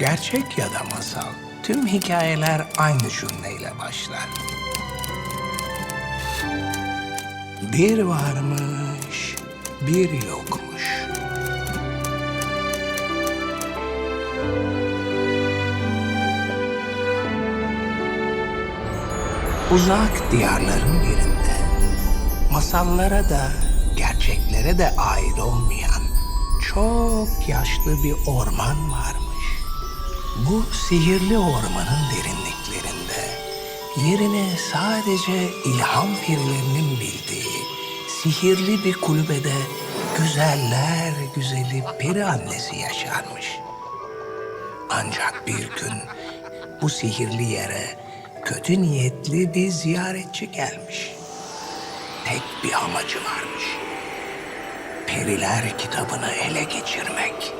Gerçek ya da masal, tüm hikayeler aynı cümleyle başlar. Bir varmış, bir yokmuş. Uzak diyarların birinde masallara da gerçeklere de ait olmayan çok yaşlı bir orman varmış. Bu sihirli ormanın derinliklerinde yerini sadece ilham perilerinin bildiği sihirli bir kulübede güzeller güzeli peri annesi yaşarmış. Ancak bir gün bu sihirli yere kötü niyetli bir ziyaretçi gelmiş. Tek bir amacı varmış. Periler kitabını ele geçirmek.